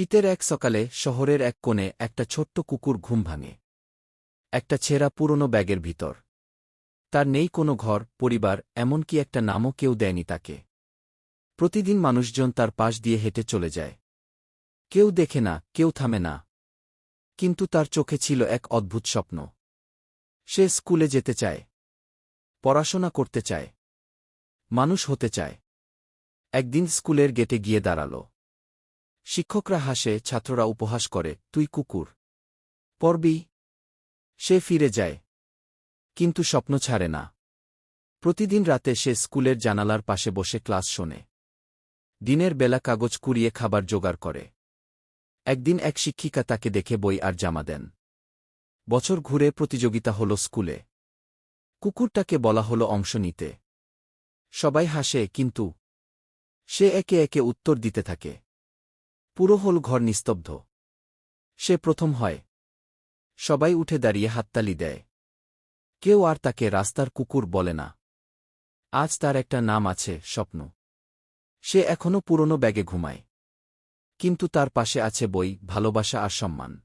শীতের এক সকালে শহরের এক কোণে একটা ছোট্ট কুকুর ঘুম ভাঙে। একটা ছেঁড়া পুরনো ব্যাগের ভিতর। তার নেই কোনো ঘর, পরিবার, এমনকি একটা নামও কেউ দেয়নি তাকে। প্রতিদিন মানুষজন তার পাশ দিয়ে হেঁটে চলে যায়। কেউ দেখে না, কেউ থামে না। কিন্তু তার চোখে ছিল এক অদ্ভুত স্বপ্ন। সে স্কুলে যেতে চায়। পড়াশোনা করতে চায়। মানুষ হতে চায়। একদিন স্কুলের গেটে গিয়ে দাঁড়াল। শিক্ষকরা হাসে, ছাত্ররা উপহাস করে, তুই কুকুর। পড়বি? সে ফিরে যায়। কিন্তু স্বপ্ন ছাড়ে না। প্রতিদিন রাতে সে স্কুলের জানালার পাশে বসে ক্লাস শোনে। দিনের বেলা কাগজ কুড়িয়ে খাবার জোগাড় করে। একদিন এক শিক্ষিকা তাকে দেখে বই আর জামা দেন। বছর ঘুরে প্রতিযোগিতা হল স্কুলে। কুকুরটাকে বলা হল অংশ নিতে। সবাই হাসে, কিন্তু সে একে একে উত্তর দিতে থাকে। পুরো হল ঘর নিস্তব্ধ। সে প্রথম হয়। সবাই উঠে দাঁড়িয়ে হাততালি দেয়। কেউ আর তাকে রাস্তার কুকুর বলে না। আজ তার একটা নাম আছে, স্বপ্ন। সে এখনও পুরনো ব্যাগে ঘুমায়। কিন্তু তার পাশে আছে বই, ভালোবাসা আর সম্মান।